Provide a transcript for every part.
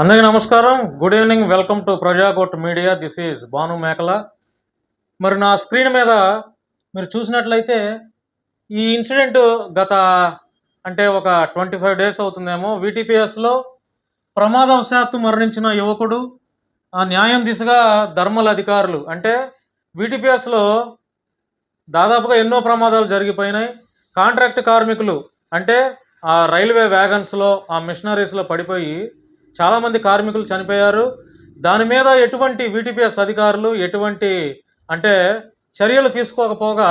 అందరికీ నమస్కారం. Good evening welcome to Prajakot media this is Bhanu Mekala మరి నా స్క్రీన్ మీద మీరు చూసినట్లయితే ఈ ఇన్సిడెంట్ గత అంటే ఒక ట్వంటీ ఫైవ్ డేస్ అవుతుందేమో వీటీపీఎస్లో ప్రమాదవశాత్తు మరణించిన యువకుడు ఆ న్యాయం దిశగా ధర్మల అధికారులు. అంటే వీటీపీఎస్లో దాదాపుగా ఎన్నో ప్రమాదాలు జరిగిపోయినాయి. కాంట్రాక్ట్ కార్మికులు అంటే ఆ రైల్వే వ్యాగన్స్లో ఆ మిషనరీస్లో పడిపోయి చాలామంది కార్మికులు చనిపోయారు. దాని మీద ఎటువంటి వీటీపీఎస్ అధికారులు ఎటువంటి అంటే చర్యలు తీసుకోకపోగా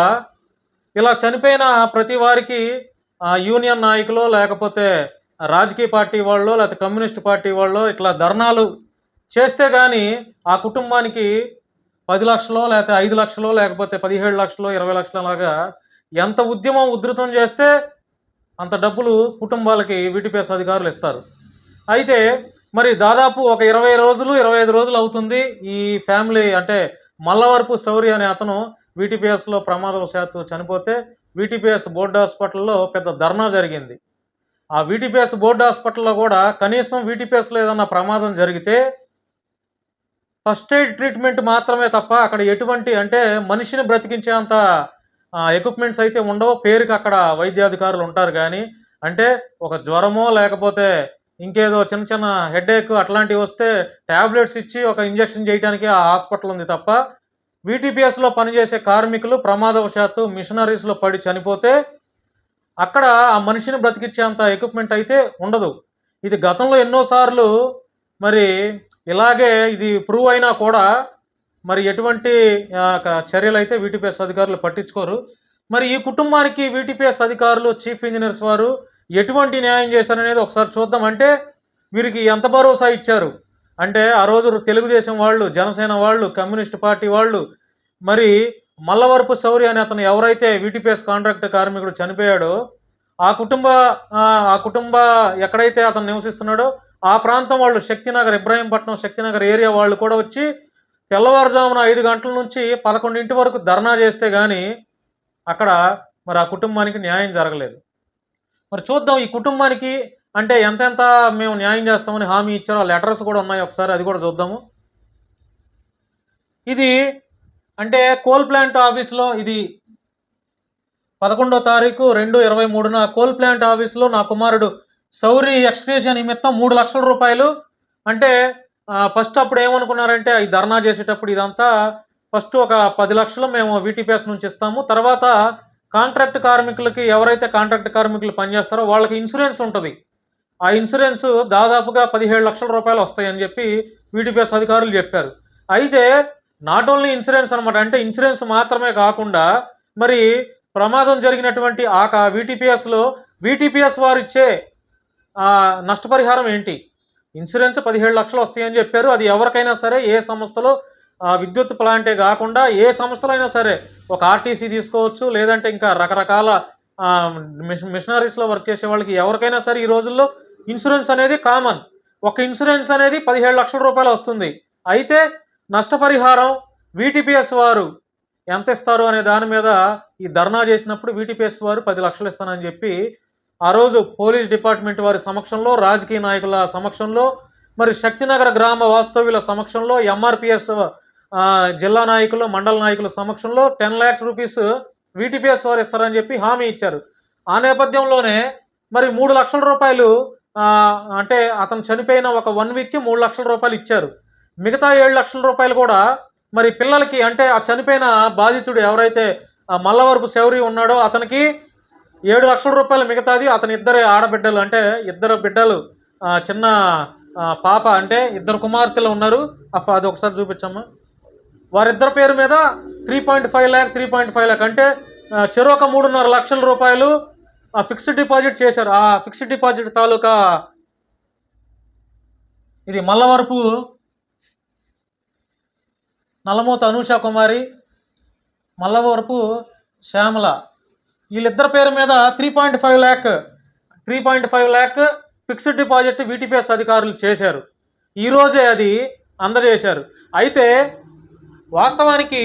ఇలా చనిపోయిన ప్రతి వారికి యూనియన్ నాయకులు లేకపోతే రాజకీయ పార్టీ వాళ్ళు లేకపోతే కమ్యూనిస్ట్ పార్టీ వాళ్ళు ఇట్లా ధర్నాలు చేస్తే కానీ ఆ కుటుంబానికి పది లక్షలో లేకపోతే ఐదు లక్షలో లేకపోతే పదిహేడు లక్షలో ఇరవై లక్షల లాగా ఎంత ఉద్యమం ఉధృతం చేస్తే అంత డబ్బులు కుటుంబాలకి వీటిపిఎస్ అధికారులు ఇస్తారు. అయితే మరి దాదాపు ఒక ఇరవై రోజులు ఇరవై ఐదు రోజులు అవుతుంది ఈ ఫ్యామిలీ అంటే మల్లవరపు శౌరి అనే అతను వీటీపీఎస్లో ప్రమాదవశాత్తు చనిపోతే వీటీపీఎస్ బోర్డు హాస్పిటల్లో పెద్ద ధర్నా జరిగింది. ఆ వీటీపీఎస్ బోర్డు హాస్పిటల్లో కూడా కనీసం వీటీపీఎస్లో ఏదన్నా ప్రమాదం జరిగితే ఫస్ట్ ఎయిడ్ ట్రీట్మెంట్ మాత్రమే తప్ప అక్కడ ఎటువంటి అంటే మనిషిని బ్రతికించేంత ఎక్విప్మెంట్స్ అయితే ఉండవు. పేరుకి అక్కడ వైద్యాధికారులు ఉంటారు కానీ అంటే ఒక జ్వరమో లేకపోతే ఇంకేదో చిన్న చిన్న హెడేక్ అట్లాంటివి వస్తే ట్యాబ్లెట్స్ ఇచ్చి ఒక ఇంజెక్షన్ చేయడానికి ఆ హాస్పిటల్ ఉంది తప్ప వీటీపీఎస్లో పనిచేసే కార్మికులు ప్రమాదవశాత్తు మిషనరీస్లో పడి చనిపోతే అక్కడ ఆ మనిషిని బ్రతికించేంత ఎక్విప్మెంట్ అయితే ఉండదు. ఇది గతంలో ఎన్నోసార్లు మరి ఇలాగే ఇది ప్రూవ్ అయినా కూడా మరి ఎటువంటి చర్యలు అయితే వీటీపీఎస్ అధికారులు పట్టించుకోరు. మరి ఈ కుటుంబానికి వీటీపీఎస్ అధికారులు చీఫ్ ఇంజనీర్స్ వారు ఎటువంటి న్యాయం చేశారనేది ఒకసారి చూద్దాం. అంటే వీరికి ఎంత భరోసా ఇచ్చారు? అంటే ఆ రోజు తెలుగుదేశం వాళ్ళు జనసేన వాళ్ళు కమ్యూనిస్ట్ పార్టీ వాళ్ళు మరి మల్లవరపు శౌరి అనే అతను ఎవరైతే వీటీపీఎస్ కాంట్రాక్ట్ కార్మికుడు చనిపోయాడో ఆ కుటుంబ ఆ ఆ కుటుంబ ఎక్కడైతే అతను నివసిస్తున్నాడో ఆ ప్రాంతం వాళ్ళు శక్తినగర్ ఇబ్రాహీంపట్నం శక్తినగర్ ఏరియా వాళ్ళు కూడా వచ్చి తెల్లవారుజామున ఐదు గంటల నుంచి పదకొండింటి వరకు ధర్నా చేస్తే కానీ అక్కడ మరి ఆ కుటుంబానికి న్యాయం జరగలేదు. మరి చూద్దాం ఈ కుటుంబానికి అంటే ఎంతెంత మేము న్యాయం చేస్తామని హామీ ఇచ్చారో ఆ లెటర్స్ కూడా ఉన్నాయి ఒకసారి అది కూడా చూద్దాము. ఇది అంటే కోల్ ప్లాంట్ ఆఫీస్లో ఇది పదకొండో తారీఖు రెండు ఇరవై మూడున కోల్ ప్లాంట్ ఆఫీస్లో నా కుమారుడు సౌరి ఎక్స్క్రేషన్ నిమిత్తం మూడు లక్షల రూపాయలు. అంటే ఫస్ట్ అప్పుడు ఏమనుకున్నారంటే ఈ ధర్నా చేసేటప్పుడు ఇదంతా ఫస్ట్ ఒక పది లక్షలు మేము వీటీపీఎస్ నుంచి ఇస్తాము. తర్వాత కాంట్రాక్ట్ కార్మికులకి ఎవరైతే కాంట్రాక్ట్ కార్మికులు పనిచేస్తారో వాళ్ళకి ఇన్సూరెన్స్ ఉంటుంది. ఆ ఇన్సూరెన్స్ దాదాపుగా పదిహేడు లక్షల రూపాయలు వస్తాయని చెప్పి వీటీపీఎస్ అధికారులు చెప్పారు. అయితే నాట్ ఓన్లీ ఇన్సూరెన్స్ అనమాట అంటే ఇన్సూరెన్స్ మాత్రమే కాకుండా మరి ప్రమాదం జరిగినటువంటి ఆ వీటీపీఎస్లో వీటీపీఎస్ వారు ఇచ్చే నష్టపరిహారం ఏంటి? ఇన్సూరెన్స్ పదిహేడు లక్షలు వస్తాయని చెప్పారు. అది ఎవరికైనా సరే ఏ సంస్థలో విద్యుత్ ప్లాంటే కాకుండా ఏ సంస్థలైనా అయినా సరే ఒక ఆర్టీసీ తీసుకోవచ్చు లేదంటే ఇంకా రకరకాల మిషనరీస్లో వర్క్ చేసే వాళ్ళకి ఎవరికైనా సరే ఈ రోజుల్లో ఇన్సూరెన్స్ అనేది కామన్. ఒక ఇన్సూరెన్స్ అనేది పదిహేడు లక్షల రూపాయలు వస్తుంది. అయితే నష్టపరిహారం వీటీపీఎస్ వారు ఎంత ఇస్తారు అనే దాని మీద ఈ ధర్నా చేసినప్పుడు వీటీపీఎస్ వారు పది లక్షలు ఇస్తానని చెప్పి ఆ రోజు పోలీస్ డిపార్ట్మెంట్ వారి సమక్షంలో రాజకీయ నాయకుల సమక్షంలో మరి శక్తినగర గ్రామ వాస్తవ్యుల సమక్షంలో ఎంఆర్పిఎస్ జిల్లా నాయకులు మండల నాయకుల సమక్షంలో టెన్ ల్యాక్స్ రూపీస్ వీటీపీఎస్ వారు ఇస్తారని చెప్పి హామీ ఇచ్చారు. ఆ నేపథ్యంలోనే మరి మూడు లక్షల రూపాయలు అంటే అతను చనిపోయిన ఒక వన్ వీక్కి మూడు లక్షల రూపాయలు ఇచ్చారు. మిగతా ఏడు లక్షల రూపాయలు కూడా మరి పిల్లలకి అంటే ఆ చనిపోయిన బాధితుడు ఎవరైతే మల్లవరపు శౌరి ఉన్నాడో అతనికి ఏడు లక్షల రూపాయలు మిగతాది అతని ఇద్దరు ఆడబిడ్డలు అంటే ఇద్దరు బిడ్డలు చిన్న పాప అంటే ఇద్దరు కుమార్తెలు ఉన్నారు. అది ఒకసారి చూపించమ్మా. వారిద్దరి పేరు మీద three point five lakh three point five lakh అంటే చెరొక మూడున్నర లక్షల రూపాయలు ఫిక్స్డ్ డిపాజిట్ చేశారు. ఆ ఫిక్స్డ్ డిపాజిట్ తాలూకా ఇది మల్లవరపు నల్లమూత అనూష కుమారి మల్లవరపు శ్యామల. వీళ్ళిద్దరి పేరు మీద three point five lakh three point five lakh fixed deposit VTPS అధికారులు చేశారు. ఈరోజే అది అందజేశారు. అయితే వాస్తవానికి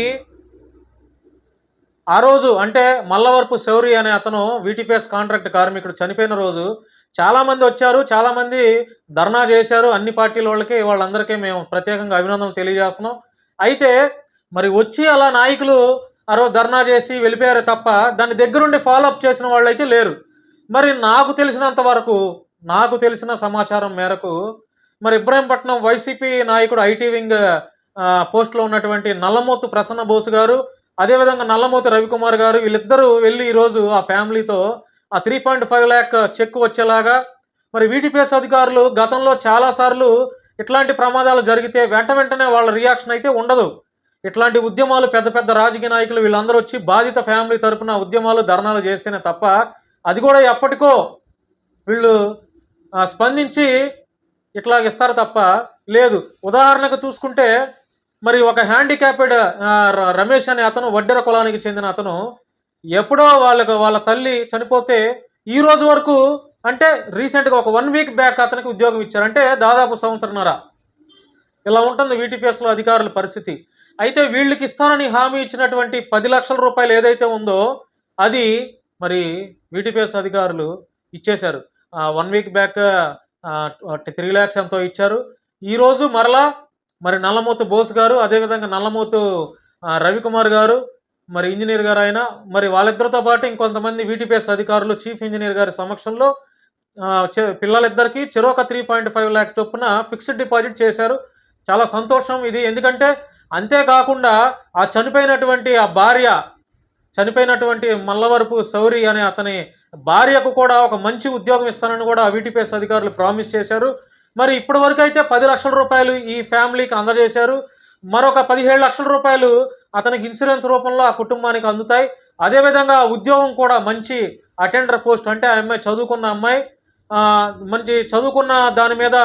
ఆ రోజు అంటే మల్లవరపు శౌరి అనే అతను వీటీపీఎస్ కాంట్రాక్ట్ కార్మికుడు చనిపోయిన రోజు చాలామంది వచ్చారు చాలామంది ధర్నా చేశారు. అన్ని పార్టీల వాళ్ళకి వాళ్ళందరికీ మేము ప్రత్యేకంగా అభినందనలు తెలియజేస్తున్నాం. అయితే మరి వచ్చి అలా నాయకులు ఆ రోజు ధర్నా చేసి వెళ్ళిపోయారు తప్ప దాని దగ్గరుండి ఫాలోఅప్ చేసిన వాళ్ళు అయితే లేరు. మరి నాకు తెలిసినంత వరకు నాకు తెలిసిన సమాచారం మేరకు మరి ఇబ్రాహీంపట్నం వైసీపీ నాయకుడు ఐటీ వింగ్ పోస్ట్లో ఉన్నటువంటి నల్లమోతు ప్రసన్న బోసు గారు అదేవిధంగా నల్లమోతు రవికుమార్ గారు వీళ్ళిద్దరూ వెళ్ళి ఈరోజు ఆ ఫ్యామిలీతో ఆ three point five lakh check వచ్చేలాగా మరి వీటిపిఎస్ అధికారులు గతంలో చాలాసార్లు ఇట్లాంటి ప్రమాదాలు జరిగితే వెంట వెంటనే వాళ్ళ రియాక్షన్ అయితే ఉండదు. ఇట్లాంటి ఉద్యమాలు పెద్ద పెద్ద రాజకీయ నాయకులు వీళ్ళందరూ వచ్చి బాధిత ఫ్యామిలీ తరపున ఉద్యమాలు ధర్నాలు చేస్తేనే తప్ప అది కూడా ఎప్పటికో వీళ్ళు స్పందించి ఇట్లా ఇస్తారు తప్ప లేదు. ఉదాహరణకు చూసుకుంటే మరి ఒక హ్యాండిక్యాప్డ్ రమేష్ అనే అతను వడ్డెర కులానికి చెందిన అతను ఎప్పుడో వాళ్ళకు వాళ్ళ తల్లి చనిపోతే ఈ రోజు వరకు అంటే రీసెంట్గా ఒక వన్ వీక్ బ్యాక్ అతనికి ఉద్యోగం ఇచ్చారు. అంటే దాదాపు సంవత్సరంన్నర. ఇలా ఉంటుంది వీటీపీఎస్లో అధికారుల పరిస్థితి. అయితే వీళ్ళకి ఇస్తానని హామీ ఇచ్చినటువంటి పది లక్షల రూపాయలు ఏదైతే ఉందో అది మరి వీటీపీఎస్ అధికారులు ఇచ్చేశారు. One week back three lakhs ఎంతో ఇచ్చారు. ఈరోజు మరలా మరి నల్లమూత బోస్ గారు అదేవిధంగా నల్లమూతు రవికుమార్ గారు మరి ఇంజనీర్ గారు ఆయన మరి వాళ్ళిద్దరితో పాటు ఇంకొంతమంది వీటీపీఎస్ అధికారులు చీఫ్ ఇంజనీర్ గారి సమక్షంలో ఆ, పిల్లలిద్దరికీ చెరొక త్రీ పాయింట్ ఫైవ్ ల్యాక్ చొప్పున ఫిక్స్డ్ డిపాజిట్ చేశారు. చాలా సంతోషం ఇది. ఎందుకంటే అంతేకాకుండా ఆ చనిపోయినటువంటి ఆ భార్య చనిపోయినటువంటి మల్లవరపు సౌరి అనే అతని భార్యకు కూడా ఒక మంచి ఉద్యోగం ఇస్తానని కూడా వీటీపీఎస్ అధికారులు ప్రామిస్ చేశారు. మరి ఇప్పటి వరకు అయితే పది లక్షల రూపాయలు ఈ ఫ్యామిలీకి అందజేశారు. మరొక పదిహేడు లక్షల రూపాయలు అతనికి ఇన్సూరెన్స్ రూపంలో ఆ కుటుంబానికి అందుతాయి. అదేవిధంగా ఉద్యోగం కూడా మంచి అటెండర్ పోస్ట్ అంటే ఆ అమ్మాయి చదువుకున్న అమ్మాయి మంచి చదువుకున్న దాని మీద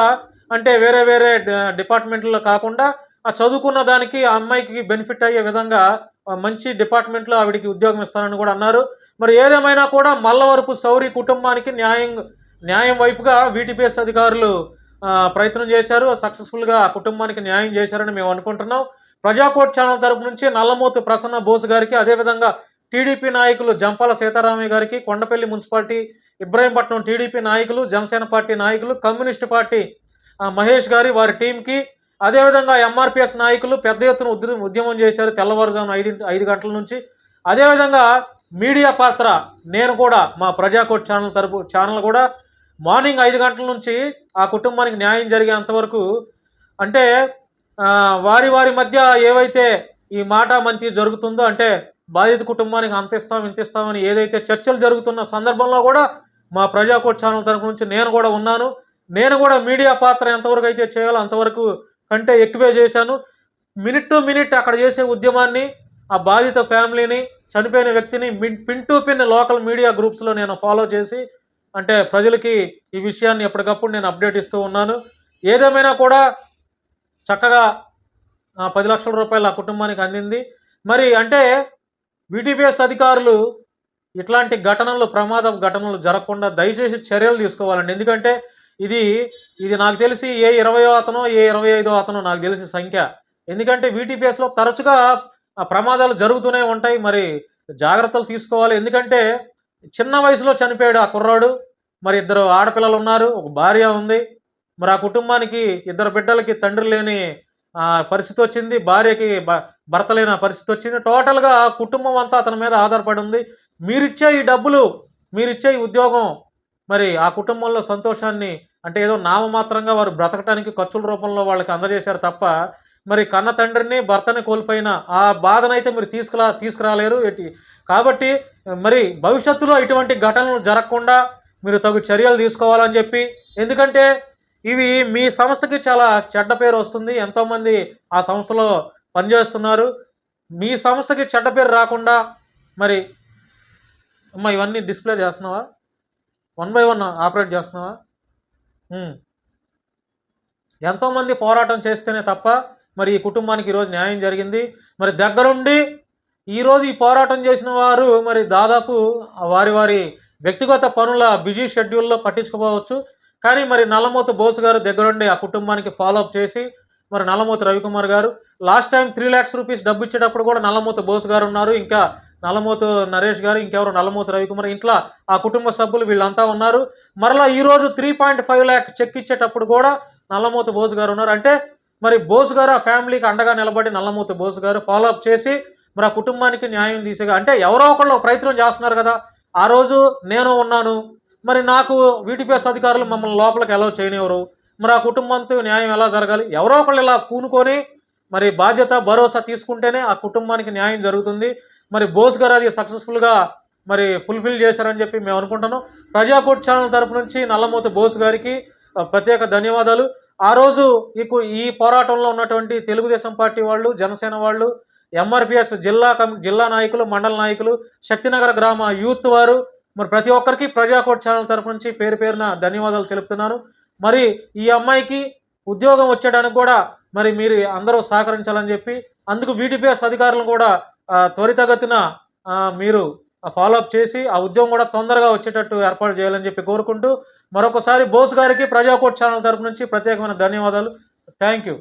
అంటే వేరే వేరే డిపార్ట్మెంట్లో కాకుండా ఆ చదువుకున్న దానికి ఆ అమ్మాయికి బెనిఫిట్ అయ్యే విధంగా మంచి డిపార్ట్మెంట్లో ఆవిడికి ఉద్యోగం ఇస్తానని కూడా అన్నారు. మరి ఏదేమైనా కూడా మల్లవరపు సౌరి కుటుంబానికి న్యాయం న్యాయం వైపుగా వీటిపిఎస్ అధికారులు ప్రయత్నం చేశారు సక్సెస్ఫుల్గా కుటుంబానికి న్యాయం చేశారని మేము అనుకుంటున్నాం. ప్రజాకోట్ ఛానల్ తరపు నుంచి నల్లమూతు ప్రసన్న బోస్ గారికి అదేవిధంగా టీడీపీ నాయకులు జంపాల సీతారామయ్య గారికి కొండపల్లి మున్సిపాలిటీ ఇబ్రాహీంపట్నం టీడీపీ నాయకులు జనసేన పార్టీ నాయకులు కమ్యూనిస్ట్ పార్టీ మహేష్ గారి వారి టీంకి అదేవిధంగా ఎంఆర్పిఎస్ నాయకులు పెద్ద ఎత్తున ఉద్యమం చేశారు తెల్లవారుజామున ఐదు ఐదు గంటల నుంచి. అదేవిధంగా మీడియా పాత్ర నేను కూడా మా ప్రజాకోట్ ఛానల్ తరపు ఛానల్ కూడా మార్నింగ్ ఐదు గంటల నుంచి ఆ కుటుంబానికి న్యాయం జరిగేంత వరకు అంటే వారి వారి మధ్య ఏవైతే ఈ మాట మంతి జరుగుతుందో అంటే బాధిత కుటుంబానికి అంత ఇస్తాం ఇంత ఇస్తామని ఏదైతే చర్చలు జరుగుతున్న సందర్భంలో కూడా మా ప్రజాకోట్ ఛానల్ తరపు నుంచి నేను కూడా ఉన్నాను. నేను కూడా మీడియా పాత్ర ఎంతవరకు అయితే చేయాలో అంతవరకు కంటే ఎక్కువే చేశాను. మినిట్ టు మినిట్ అక్కడ చేసే ఉద్యమాన్ని ఆ బాధిత ఫ్యామిలీని చనిపోయిన వ్యక్తిని pin to pin local media గ్రూప్స్లో నేను ఫాలో చేసి అంటే ప్రజలకి ఈ విషయాన్ని ఎప్పటికప్పుడు నేను అప్డేట్ ఇస్తూ ఉన్నాను. ఏదేమైనా కూడా చక్కగా పది లక్షల రూపాయలు ఆ కుటుంబానికి అందింది. మరి అంటే విటిపిఎస్ అధికారులు ఇట్లాంటి ఘటనలు ప్రమాద ఘటనలు జరగకుండా దయచేసి చర్యలు తీసుకోవాలండి. ఎందుకంటే ఇది ఇది నాకు తెలిసి ఏ ఇరవయో అతనో ఏ ఇరవై ఐదో అతనో నాకు తెలిసి సంఖ్య. ఎందుకంటే వీటీపీఎస్లో తరచుగా ఆ ప్రమాదాలు జరుగుతూనే ఉంటాయి. మరి జాగ్రత్తలు తీసుకోవాలి. ఎందుకంటే చిన్న వయసులో చనిపోయాడు ఆ కుర్రాడు. మరి ఇద్దరు ఆడపిల్లలు ఉన్నారు ఒక భార్య ఉంది. మరి ఆ కుటుంబానికి ఇద్దరు బిడ్డలకి తండ్రి లేని పరిస్థితి వచ్చింది. భార్యకి భ- భర్త లేని ఆ పరిస్థితి వచ్చింది. టోటల్గా ఆ కుటుంబం అంతా అతని మీద ఆధారపడి ఉంది. మీరిచ్చే ఈ డబ్బులు మీరిచ్చే ఈ ఉద్యోగం మరి ఆ కుటుంబంలో సంతోషాన్ని అంటే ఏదో నామమాత్రంగా వారు బ్రతకటానికి ఖర్చుల రూపంలో వాళ్ళకి అందజేశారు తప్ప మరి కన్న తండ్రిని భర్తని కోల్పోయిన ఆ బాధనైతే మీరు తీసుకురా తీసుకురాలేరు. ఎట్టి కాబట్టి మరి భవిష్యత్తులో ఇటువంటి ఘటనలు జరగకుండా మీరు తగు చర్యలు తీసుకోవాలని చెప్పి ఎందుకంటే ఇవి మీ సంస్థకి చాలా చెడ్డ పేరు వస్తుంది. ఎంతోమంది ఆ సంస్థలో పనిచేస్తున్నారు. మీ సంస్థకి చెడ్డ పేరు రాకుండా మరి అమ్మ ఇవన్నీ డిస్ప్లే చేస్తున్నావా? వన్ బై వన్ ఆపరేట్ చేస్తున్నావా? ఎంతోమంది పోరాటం చేస్తేనే తప్ప మరి ఈ కుటుంబానికి ఈరోజు న్యాయం జరిగింది. మరి దగ్గరుండి ఈరోజు ఈ పోరాటం చేసిన వారు మరి దాదాపు వారి వారి వ్యక్తిగత పనుల బిజీ షెడ్యూల్లో పట్టించుకోవచ్చు. కానీ మరి నల్లమూత బోస్ గారు దగ్గరుండి ఆ కుటుంబానికి ఫాలోఅప్ చేసి మరి నల్లమూత రవికుమార్ గారు last time three lakhs rupees డబ్బు ఇచ్చేటప్పుడు కూడా నల్లమూత బోస్ గారు ఉన్నారు. ఇంకా నల్లమూత నరేష్ గారు ఇంకెవరు? నల్లమూత రవికుమార్ ఇంట్లో ఆ కుటుంబ సభ్యులు వీళ్ళంతా ఉన్నారు. మరలా ఈరోజు three point five lakh check ఇచ్చేటప్పుడు కూడా నల్లమూత బోస్ గారు ఉన్నారు. అంటే మరి బోస్ గారు ఆ ఫ్యామిలీకి అండగా నిలబడి నల్లమూత బోస్ గారు ఫాలో అప్ చేసి మరి ఆ కుటుంబానికి న్యాయం తీసేగా. అంటే ఎవరో ఒకళ్ళు ప్రయత్నం చేస్తున్నారు కదా. ఆ రోజు నేను ఉన్నాను. మరి నాకు వీటిపిఎస్ అధికారులు మమ్మల్ని లోపలికి ఎలా చేయనివ్వరు. మరి ఆ కుటుంబంతో న్యాయం ఎలా జరగాలి? ఎవరో ఒకళ్ళు ఇలా పూనుకొని మరి బాధ్యత భరోసా తీసుకుంటేనే ఆ కుటుంబానికి న్యాయం జరుగుతుంది. మరి బోస్ గారు అది సక్సెస్ఫుల్గా మరి ఫుల్ఫిల్ చేశారని చెప్పి మేము అనుకుంటున్నాం. ప్రజాకోట్ ఛానల్ తరపు నుంచి నల్లమూతి బోస్ గారికి ప్రత్యేక ధన్యవాదాలు. ఆ రోజు ఈ ఈ పోరాటంలో ఉన్నటువంటి తెలుగుదేశం పార్టీ వాళ్ళు జనసేన వాళ్ళు ఎంఆర్పిఎస్ జిల్లా కమి జిల్లా నాయకులు మండల నాయకులు శక్తినగర గ్రామ యూత్ వారు. మరి ప్రతి ఒక్కరికి ప్రజాకోట్ ఛానల్ తరపు నుంచి పేరు పేరున ధన్యవాదాలు తెలుపుతున్నాను. మరి ఈ అమ్మాయికి ఉద్యోగం వచ్చేయడానికి కూడా మరి మీరు అందరూ సహకరించాలని చెప్పి అందుకు వీటిపిఎస్ అధికారులను కూడా త్వరితగతిన మీరు ఫాలో అప్ చేసి ఆ ఉద్యోగం కూడా తొందరగా వచ్చేటట్టు ఏర్పాటు చేయాలని చెప్పి కోరుకుంటూ మరొకసారి బోస్ గారికి ప్రజాకోట్ ఛానల్ తరపు నుంచి ప్రత్యేకమైన ధన్యవాదాలు. Thank you